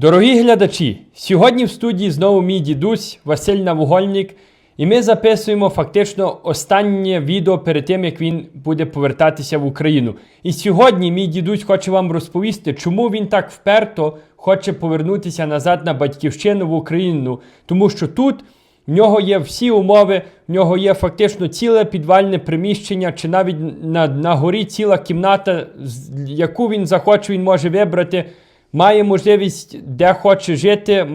Дорогі глядачі, сьогодні в студії знову мій дідусь Василь Навугольник, і ми записуємо фактично останнє відео перед тим, як він буде повертатися в Україну. І сьогодні мій дідусь хоче вам розповісти, чому він так вперто хоче повернутися назад на батьківщину в Україну, тому що тут. В нього є всі умови, в нього є фактично ціле підвальне приміщення, чи навіть на, на горі ціла кімната, яку він захоче, він може вибрати. Має можливість, де хоче жити,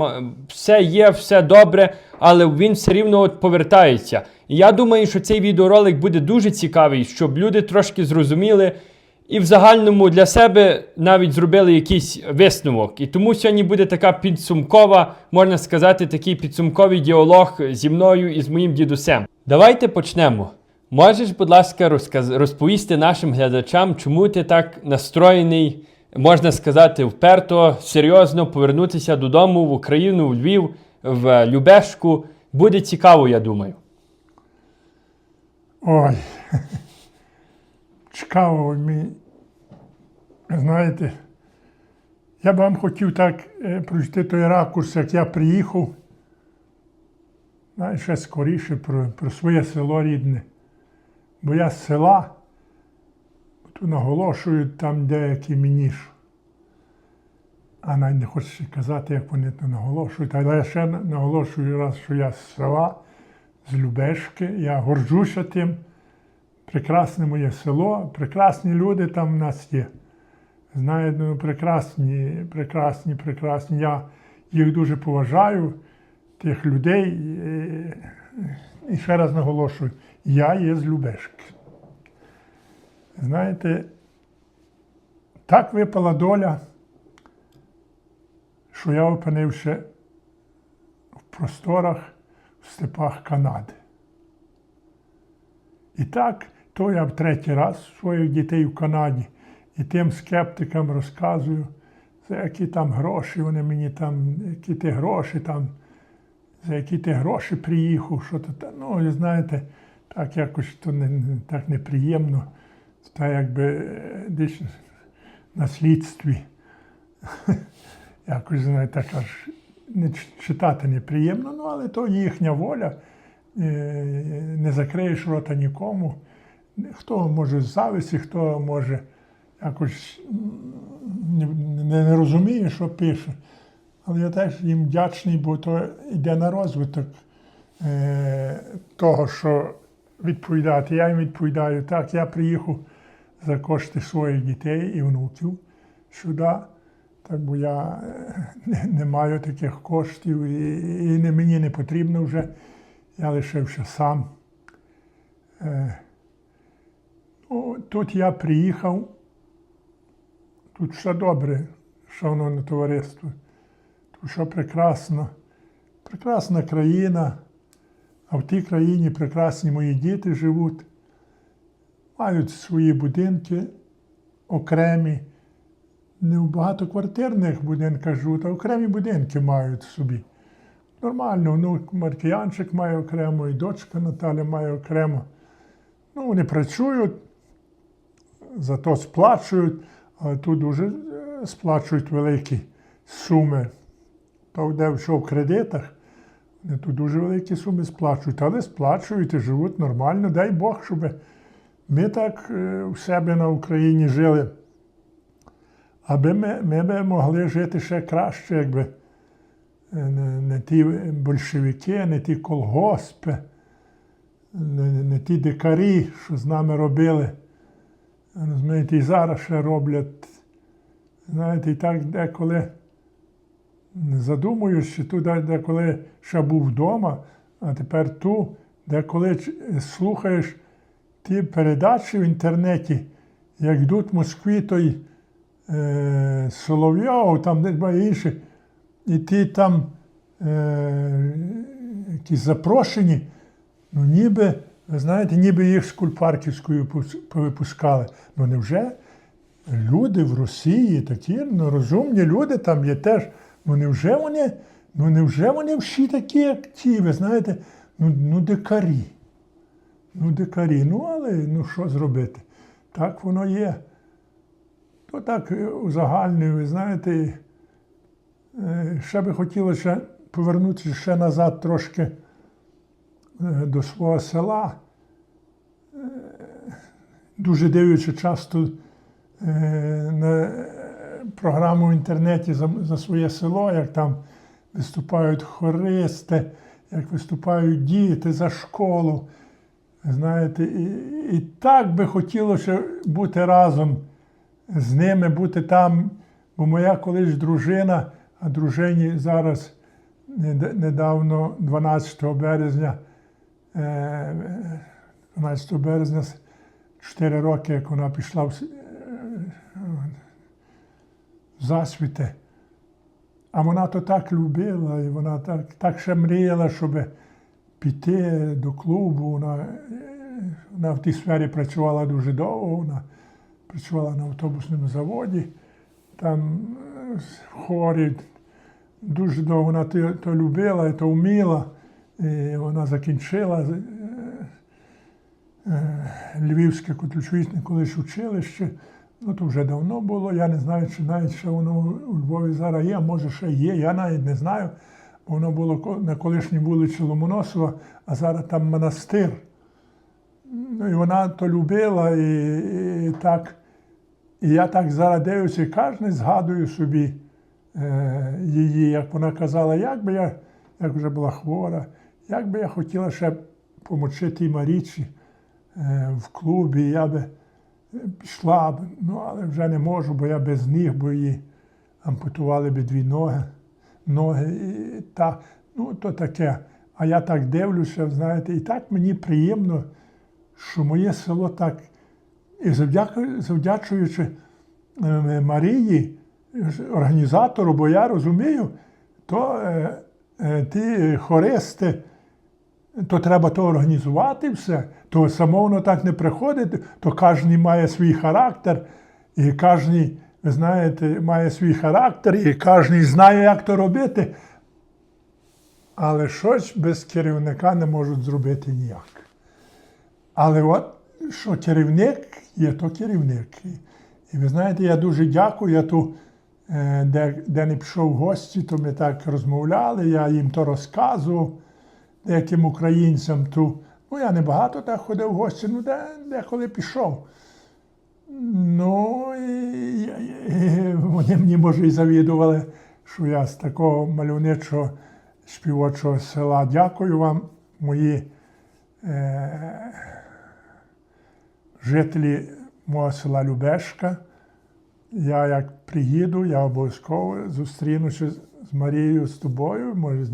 все є, все добре, але він все рівно от повертається. І я думаю, що цей відеоролик буде дуже цікавий, щоб люди трошки зрозуміли і в загальному для себе навіть зробили якийсь висновок. І тому сьогодні буде така підсумкова, можна сказати, такий підсумковий діалог зі мною і з моїм дідусем. Давайте почнемо. Можеш, будь ласка, розповісти нашим глядачам, чому ти так настроєний, можна сказати, вперто, серйозно повернутися додому в Україну, в Львів, в Любешку. Буде цікаво, я думаю. Ой. Цікаво мені. Знаєте, я б вам хотів так е, прочити той ракурс, як я приїхав. Ще скоріше про, про своє село рідне. Бо я з села, наголошують там деякі мені ж. А навіть не хочу казати, як вони то наголошують. Але я ще наголошую раз, що я з села, з Любешки. Я горджуся тим. Прекрасне моє село, прекрасні люди там в нас є. Знаєте, ну, прекрасні, прекрасні, прекрасні. Я їх дуже поважаю, тих людей. І ще раз наголошую, я є з Любешки. Знаєте, так випала доля, що я опинився в просторах, в степах Канади. І так, то я в третій раз своїх дітей в Канаді і тим скептикам розказую, за які там гроші вони мені там, які ти гроші там, за які ти гроші приїхав, що то. Ну, знаєте, так якось то не- так неприємно, та якби е, десь на слідстві. Якось, знаєте, так аж не читати неприємно, ну але то їхня воля. Е, Не закриєш рота нікому. Хто може з зависті, хто може якось не, не, розуміє, що пише. Але я теж їм вдячний, бо то йде на розвиток е, того, що відповідати. Я їм відповідаю так, я приїхав за кошти своїх дітей і внуків сюди. Так, бо я е, не, не маю таких коштів і, і не, мені не потрібно вже. Я лишився сам. Е, ну, тут я приїхав. Тут все добре, шановне товариство. Тут все прекрасно. Прекрасна країна. А в тій країні прекрасні мої діти живуть. Мають свої будинки окремі. Не в багатоквартирних будинках живуть, а окремі будинки мають собі. Нормально, внук Маркіянчик має окремо, і дочка Наталя має окремо. Ну, вони працюють, зато сплачують, але тут дуже е, сплачують великі суми. То, де що в кредитах, вони тут дуже великі суми сплачують, але сплачують і живуть нормально. Дай Бог, щоб ми так е, у себе на Україні жили. Аби ми, ми би могли жити ще краще, якби е, не, не ті большевики, не ті колгоспи, не, не ті дикарі, що з нами робили. Розумієте, і зараз ще роблять. Знаєте, і так деколи не задумуюсь, що тут деколи ще був вдома, а тепер ту, деколи ч- слухаєш ті передачі в інтернеті, як йдуть Москві той е, Соловйов, там десь інші, і ті там е, якісь запрошені, ну ніби, ви знаєте, ніби їх з Кульпарківською пус- повипускали. Ну невже люди в Росії такі ну, розумні люди там є теж. Ну невже вони, ну невже вони всі такі, як ті, ви знаєте, ну, ну дикарі. Ну, дикарі. Ну, але ну що зробити? Так воно є. То так е, узагальнюю, ви знаєте, Е, Ще би хотілося повернутися ще назад трошки е, до свого села. Дуже дивлячи часто на програму в інтернеті за своє село, як там виступають хористи, як виступають діти за школу. Знаєте, і, і так би хотілося бути разом з ними, бути там. Бо моя колись дружина, а дружині зараз недавно, 12 березня, е, 12 березня, 4 роки, як вона пішла е, в засвіти. А вона то так любила, і вона так, так ще мріяла, щоб піти до клубу. Вона, е, вона в тій сфері працювала дуже довго. Вона працювала на автобусному заводі, там е, хорі. Дуже довго вона то, то любила то вміла. І вона закінчила е, Львівське котлючвітне колись училище. Ну, то вже давно було. Я не знаю, чи навіть ще воно у Львові зараз є, а може ще є. Я навіть не знаю. Воно було на колишній вулиці Ломоносова, а зараз там монастир. Ну, і вона то любила, і, і так. І я так зараз дивлюся, кожен згадую собі е, її, як вона казала, як би я, як вже була хвора, як би я хотіла ще помочи тій Марічі е, в клубі, я би е, пішла б, ну, але вже не можу, бо я без ніг, бо її ампутували би дві ноги, ноги і та, ну, то таке. А я так дивлюся, знаєте, і так мені приємно, що моє село так, і завдячуючи е, Марії, організатору, бо я розумію, то е, е, ті хористи, то треба то організувати все, то само воно так не приходить, то кожен має свій характер, і кожен, ви знаєте, має свій характер, і кожен знає, як то робити. Але щось без керівника не можуть зробити ніяк. Але от що керівник є, то керівник. І, ви знаєте, я дуже дякую. Я ту, е, де, де не пішов в гості, то ми так розмовляли, я їм то розказував деяким українцям ту. Ну, я не багато так ходив в гості, ну де, деколи пішов. Ну, і вони мені, може, і завідували, що я з такого мальовничого співочого села. Дякую вам, мої е, жителі мого села Любешка. Я як приїду, я обов'язково зустрінуся з Марією, з тобою, може, з,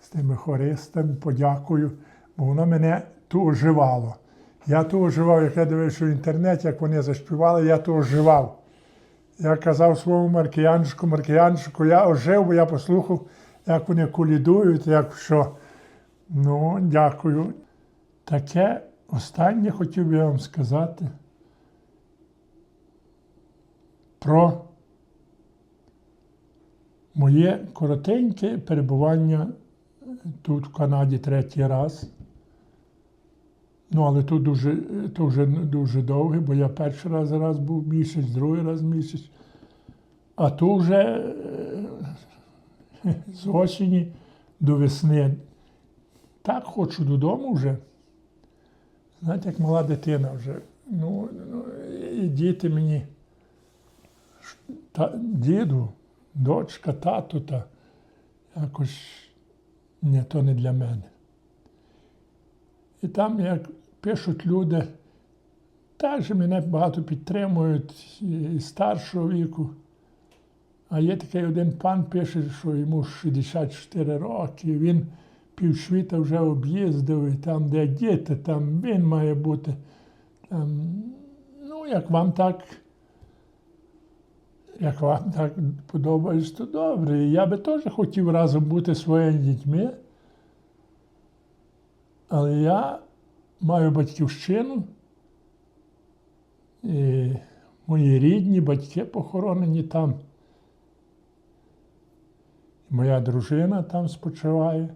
з тими хористами, подякую, бо воно мене ту оживало. Я ту оживав, як я дивився в інтернеті, як вони заспівали, я ту оживав. Я казав своєму маркіянчику, маркіянчику, я ожив, бо я послухав, як вони колідують, як що. Ну, дякую. Таке останнє хотів би вам сказати про моє коротеньке перебування тут, в Канаді, третій раз. Ну, але тут дуже, то вже дуже довге, бо я перший раз раз був місяць, другий раз місяць. А то вже е, з осені до весни. Так хочу додому вже. Знаєте, як мала дитина вже. Ну, ну і діти мені, та, діду, дочка, тато, та якось не то не для мене. І там, як пишуть люди, теж мене багато підтримують і старшого віку. А є такий один пан пише, що йому 64 роки, він півсвіта вже об'їздив, і там, де діти, там він має бути. Там, ну, як вам так, як вам так подобається, то добре. Я би теж хотів разом бути своїми дітьми. Але я маю батьківщину, і мої рідні батьки похоронені там. Моя дружина там спочиває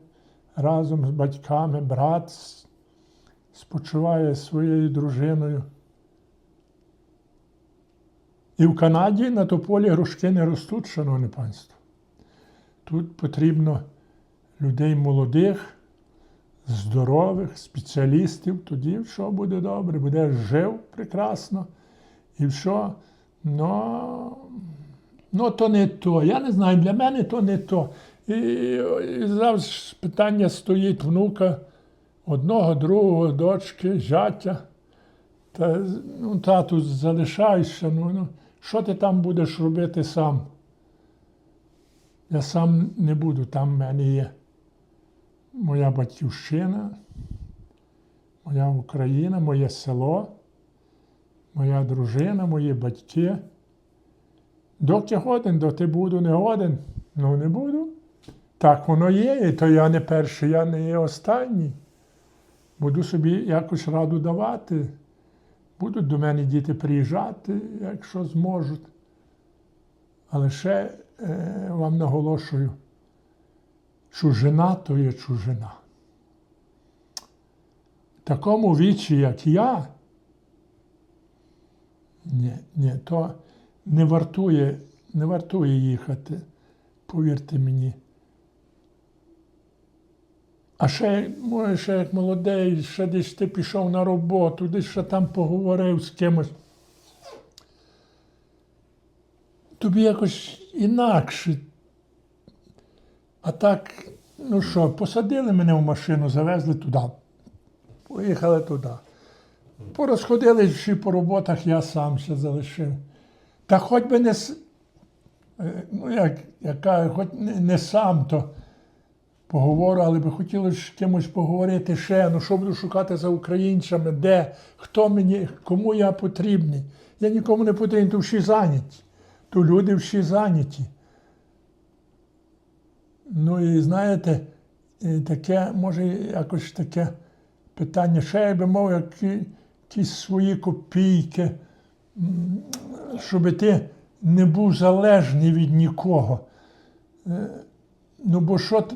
разом з батьками, брат спочиває своєю дружиною. І в Канаді на тополі грушки не ростуть, шановне панство. Тут потрібно людей молодих, здорових, спеціалістів. Тоді що буде добре, буде жив прекрасно. І що? Ну, ну, то не то. Я не знаю, для мене то не то. І, і завжди питання стоїть внука одного, другого, дочки, зятя. Та, ну, тату, залишайся, ну, ну, що ти там будеш робити сам? Я сам не буду, там в мене є моя батьківщина, моя Україна, моє село, моя дружина, мої батьки. Доки годен, доти буду не годен. Ну не буду. Так воно є, і то я не перший, я не є останній. Буду собі якось раду давати. Будуть до мене діти приїжджати, якщо зможуть. Але ще е, вам наголошую, чужина то є чужина. Такому вічі, як я, ні, ні, то не вартує, не вартує їхати, повірте мені. А ще, може, ще як молодий, ще десь ти пішов на роботу, десь ще там поговорив з кимось. Тобі якось інакше. А так, ну що, посадили мене в машину, завезли туди. Поїхали туди. Порозходили всі по роботах, я сам ще залишив. Та хоч би не, е, ну, як, яка, хоч не сам, то поговорю, але би хотілося з кимось поговорити ще. Ну що буду шукати за українцями, де, хто мені, кому я потрібний. Я нікому не потрібен, то всі зайняті. То люди всі зайняті. Ну і знаєте, таке, може, якось таке питання, ще я би мав які, якісь свої копійки, щоб ти не був залежний від нікого. Е, Ну, бо що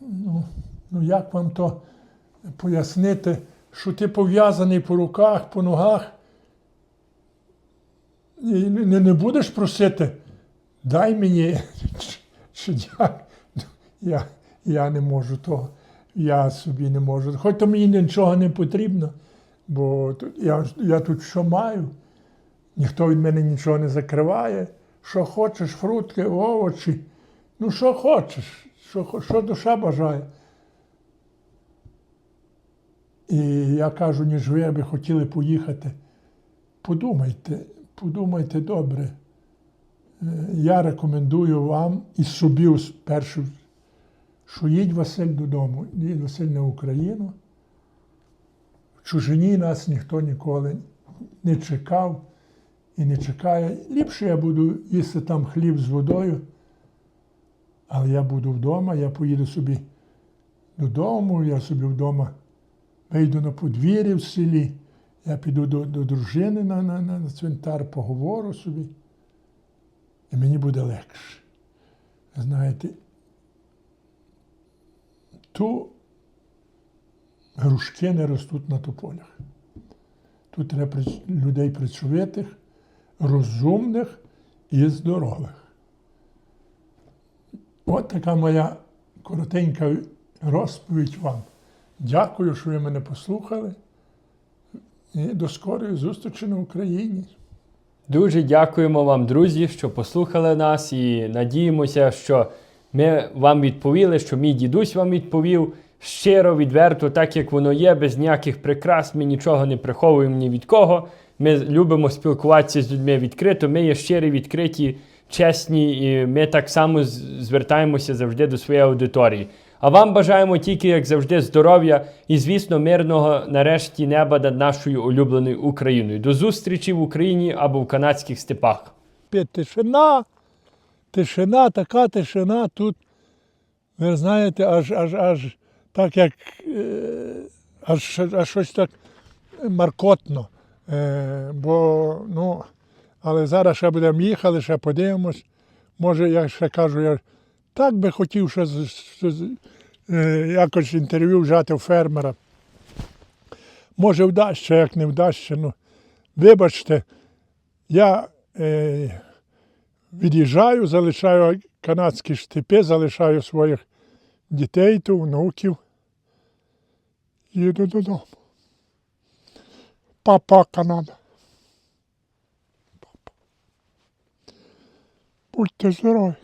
ну, ну як вам то пояснити, що ти пов'язаний по руках, по ногах, і не, не будеш просити, дай мені, чи я, я, не можу того, я собі не можу. Хоч то мені нічого не потрібно, бо я, я тут що маю, ніхто від мене нічого не закриває. Що хочеш, фрукти, овочі, ну що хочеш, що, що душа бажає. І я кажу, ніж ви би хотіли поїхати, подумайте, подумайте добре. Я рекомендую вам і собі першу, що їдь Василь додому, їдь Василь на Україну. В чужині нас ніхто ніколи не чекав і не чекає. Ліпше я буду їсти там хліб з водою, але я буду вдома, я поїду собі додому, я собі вдома вийду на подвір'я в селі, я піду до, до дружини на, на, на цвинтар, поговорю собі, і мені буде легше. Знаєте, ту грушки не ростуть на тополях. Тут треба людей працьовитих, розумних і здорових. От така моя коротенька розповідь вам. Дякую, що ви мене послухали. І до скорої зустрічі на Україні. Дуже дякуємо вам, друзі, що послухали нас, і надіємося, що ми вам відповіли, що мій дідусь вам відповів щиро, відверто, так як воно є, без ніяких прикрас. Ми нічого не приховуємо ні від кого. Ми любимо спілкуватися з людьми відкрито. Ми є щирі, відкриті, чесні, і ми так само звертаємося завжди до своєї аудиторії. А вам бажаємо тільки, як завжди, здоров'я і, звісно, мирного нарешті неба над нашою улюбленою Україною. До зустрічі в Україні або в канадських степах. Тишина, тишина, така тишина тут, ви знаєте, аж аж аж так як е, аж, аж щось так маркотно. Е, бо, ну, але зараз ще будемо їхали, ще подивимось. Може, я ще кажу, я так би хотів, що е, якось інтерв'ю взяти у фермера. Може, вдасться, як не вдасться. Ну, Вибачте, я е, від'їжджаю, залишаю канадські штипи, залишаю своїх дітей, ту, внуків. Їду додому. Папа Канада. Будьте здорові.